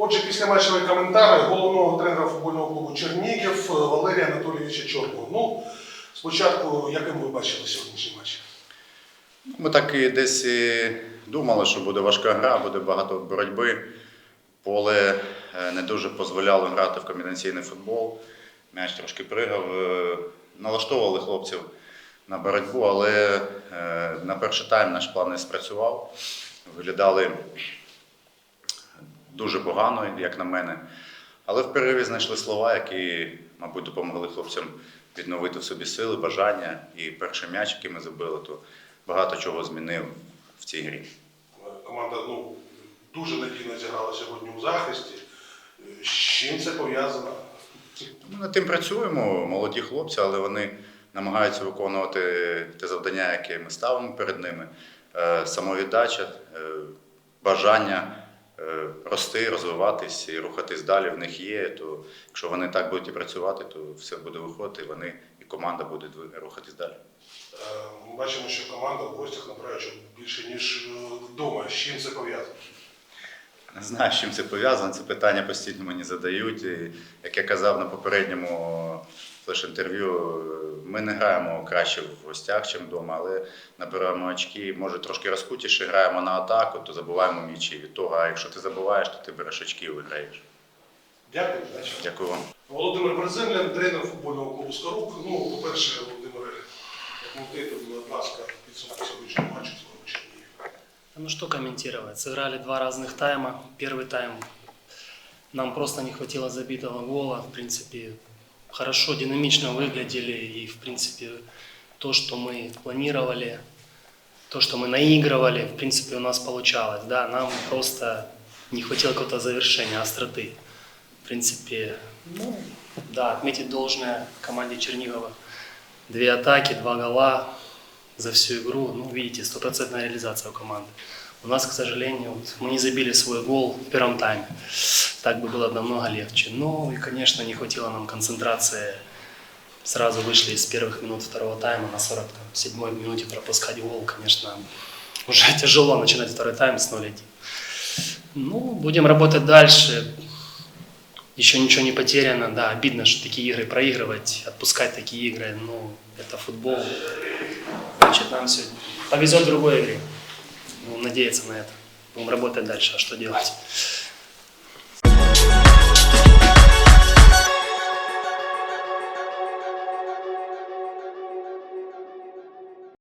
Отже, після післяматчевий коментар головного тренера футбольного клубу Чернігів Валерія Анатолійовича Чорного. Ну, спочатку, яким ви бачили сьогоднішній матч? Ми так і десь думали, що буде важка гра, буде багато боротьби. Поле е, не дуже дозволяло грати в комбінаційний футбол. М'яч трошки пригав. Е, Налаштовували хлопців на боротьбу, але е, на перший тайм наш план не спрацював. Виглядали дуже погано, як на мене. Але в перериві знайшли слова, які, мабуть, допомогли хлопцям відновити в собі сили, бажання. І перший м'яч, який ми забили, то багато чого змінив в цій грі. Команда ну, дуже надійно зіграла сьогодні у захисті. З чим це пов'язано? Ми над тим працюємо, молоді хлопці, але вони намагаються виконувати те завдання, яке ми ставимо перед ними. Е, Самовіддача, е, бажання рости, розвиватись і рухатись далі в них є. То якщо вони так будуть і працювати, то все буде виходити, і вони і команда буде рухатись далі. Е, Ми бачимо, що команда в гостях набирає більше, ніж е, вдома. З чим це пов'язано? Не знаю, з чим це пов'язано. Це питання постійно мені задають. І, як я казав на попередньому флеш-інтерв'ю, ми не граємо краще в гостях, ніж вдома, але набираємо очки. Може, трошки розкутіше граємо на атаку, то забуваємо м'ячі від того. А якщо ти забуваєш, то ти береш очки і виграєш. Дякую, удачі. Дякую вам. Володимир Берземлян, тренер футбольного клубу Скорук. Ну, по-перше, Володимире, коментуйте, будь ласка, підсумки сьогоднішнього матчу Скорук Чернігів. Ну что комментировать? Сыграли два разных тайма. Первый тайм нам просто не хватило забитого гола. В принципе, Хорошо, динамично выглядели. И, в принципе, то, что мы планировали, то, что мы наигрывали, в принципе, у нас получалось. Да, нам просто не хватило какого-то завершения, остроты. В принципе, ну, да, отметить должное команде Чернигова. Две атаки, два гола за всю игру. Ну, видите, стопроцентная реализация у команды. У нас, к сожалению, мы не забили свой гол в первом тайме. Так бы было намного легче. Ну и, конечно, не хватило нам концентрации. Сразу вышли из первых минут второго тайма на 47-й минуте пропускать гол, конечно, уже тяжело начинать второй тайм с 0-1. Ну, будем работать дальше. Еще ничего не потеряно, да, обидно, что такие игры проигрывать, отпускать такие игры, ну, это футбол. Значит, нам сегодня повезет в другой игре. Будем надеяться на это. Будем работать дальше, а что делать?